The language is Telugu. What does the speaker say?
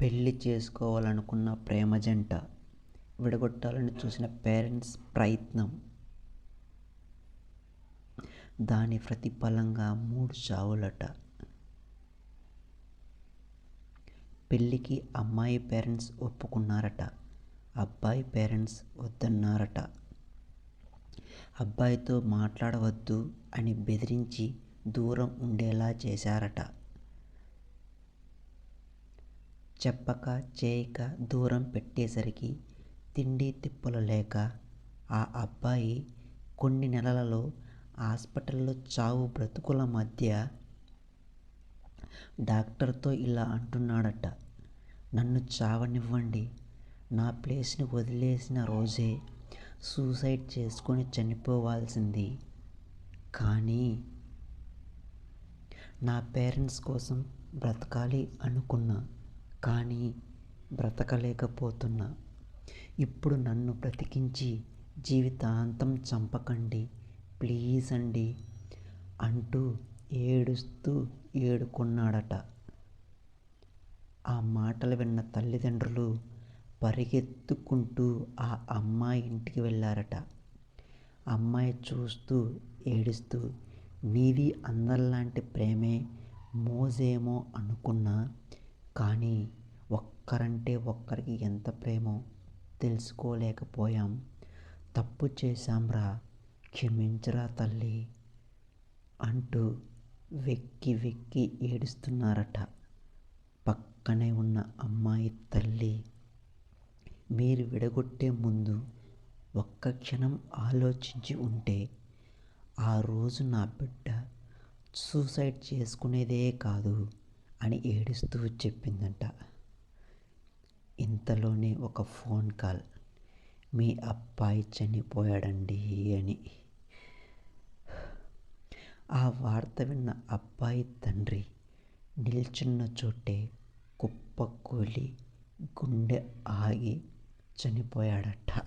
పెళ్ళి చేసుకోవాలనుకున్న ప్రేమ జంట విడగొట్టాలని చూసిన పేరెంట్స్ ప్రయత్నం. దాని ప్రతిఫలంగా మూడు చావులట. పెళ్ళికి అమ్మాయి పేరెంట్స్ ఒప్పుకున్నారట. అబ్బాయి పేరెంట్స్ వద్దన్నారట. అబ్బాయితో మాట్లాడవద్దు అని బెదిరించి దూరం ఉండేలా చేశారట. చెప్పక చేయక దూరం పెట్టేసరికి తిండి తిప్పలు లేక ఆ అబ్బాయి కొన్ని నెలలలో హాస్పిటల్లో చావు బ్రతుకుల మధ్య డాక్టర్తో ఇలా అంటున్నాడట. నన్ను చావనివ్వండి. నా ప్లేస్ని వదిలేసిన రోజే సూసైడ్ చేసుకొని చనిపోవాల్సింది. కానీ నా పేరెంట్స్ కోసం బ్రతకాలి అనుకున్నా. కానీ బ్రతకలేకపోతున్నా. ఇప్పుడు నన్ను బ్రతికించి జీవితాంతం చంపకండి ప్లీజ్ అండి అంటూ ఏడుస్తూ ఏడుకున్నాడట ఆ మాటలు విన్న తల్లిదండ్రులు పరిగెత్తుకుంటూ ఆ అమ్మాయి ఇంటికి వెళ్ళారట అమ్మాయి చూస్తూ ఏడుస్తూ మీది అందరిలాంటి ప్రేమే మోజేమో అనుకున్నా. కానీ ఒక్కరంటే ఒక్కరికి ఎంత ప్రేమో తెలుసుకోలేకపోయాం. తప్పు చేశాంరా క్షమించరా తల్లి అంటూ వెక్కి వెక్కి ఏడుస్తున్నారట పక్కనే ఉన్న అమ్మాయి తల్లి. మీరు విడగొట్టే ముందు ఒక్క క్షణం ఆలోచించి ఉంటే ఆ రోజు నా బిడ్డ సూసైడ్ చేసుకునేదే కాదు అని ఏడుస్తూ చెప్పిందంట ఇంతలోనే ఒక ఫోన్ కాల్ మీ అబ్బాయి చనిపోయాడండి అని. ఆ వార్త విన్న అబ్బాయి తండ్రి నిల్చున్న చోటే కుప్పకూలి గుండె ఆగి చనిపోయాడట.